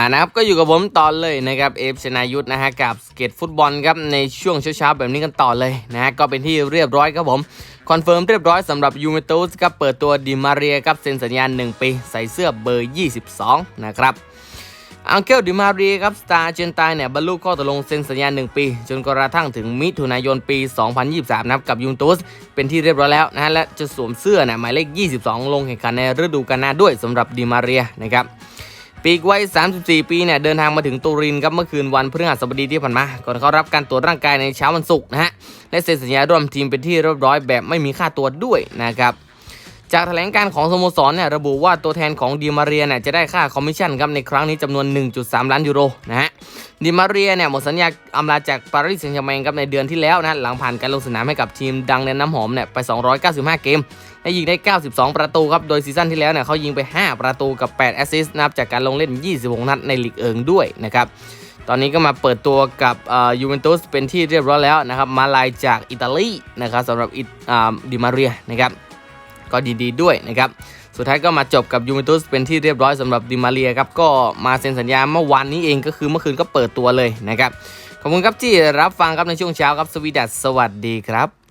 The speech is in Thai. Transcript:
อ่านะครับก็อยู่กับผมตอนเลยนะครับเอฟชนายุทธนะฮะกับสเก็ตฟุตบอลครับในช่วงเช้าๆแบบนี้กันต่อเลยนะฮะก็เป็นที่เรียบร้อยครับผมคอนเฟิร์มเรียบร้อยสำหรับยูเวนตุสครับเปิดตัวดิมาเรียครับเซ็นสัญญา1ปีใส่เสื้อเบอร์ 22 นะครับอังเกลดิมาเรียครับสตาร์เจนตายเนี่ยบรรลุข้อตกลงเซ็นสัญญา 1 ปี จนกระทั่งถึงมิถุนายนปี 2023 นะครับกับยูเวนตุสเป็นที่เรียบร้อยแล้วนะฮะและจะสวมเสื้อเนี่ยหมายเลข 22 ลงแข่งขันในฤดูกาลหน้าด้วยสำหรับดิมาเรียนะครับ ปีกวัย 34 ปีเนี่ยเดินทางมาถึงตูรินครับเมื่อคืนวันพฤหัสบดีที่ผ่านมา ก่อนเข้ารับการตรวจร่างกายในเช้าวันศุกร์นะฮะและเซ็นสัญญาร่วมทีมเป็นที่เรียบร้อยแบบไม่มีค่าตัวด้วยนะครับจากแถลงการของสโมสรเนี่ยระบุว่าตัวแทนของดีมาเรียเนี่ยจะได้ค่าคอมมิชชั่นครับในครั้งนี้จำนวน 1.3 ล้านยูโรนะฮะ ดิมาเรียเนี่ยหมดสัญญาอำลาจากปารีสแซงต์แชร์แมงครับในเดือนที่แล้วนะหลังผ่านการลงสนามให้กับทีมดังในน้ำหอมเนี่ยไป 295 เกมและยิงได้ 92 ประตูครับ โดยซีซั่นที่แล้วเนี่ยเขายิงไป 5 ประตูกับ 8 แอสซิสต์นะครับจากการลงเล่น 26 นัดในลีกเอิงด้วยนะครับตอนนี้ก็มาเปิดตัวกับยูเวนตุสเป็นที่เรียบร้อยแล้วนะครับมาลายจากอิตาลีนะครับสำหรับดิมาเรียนะครับก็ดีๆด้วยนะครับ สุดท้ายก็มาจบกับยูเวนตุสเป็นที่เรียบร้อยสำหรับดิมาเรียครับก็มาเซ็นสัญญาเมื่อวานนี้เองก็คือเมื่อคืนก็เปิดตัวเลยนะครับ ขอบคุณครับที่รับฟังครับในช่วงเช้าครับสวีดัสสวัสดีครับ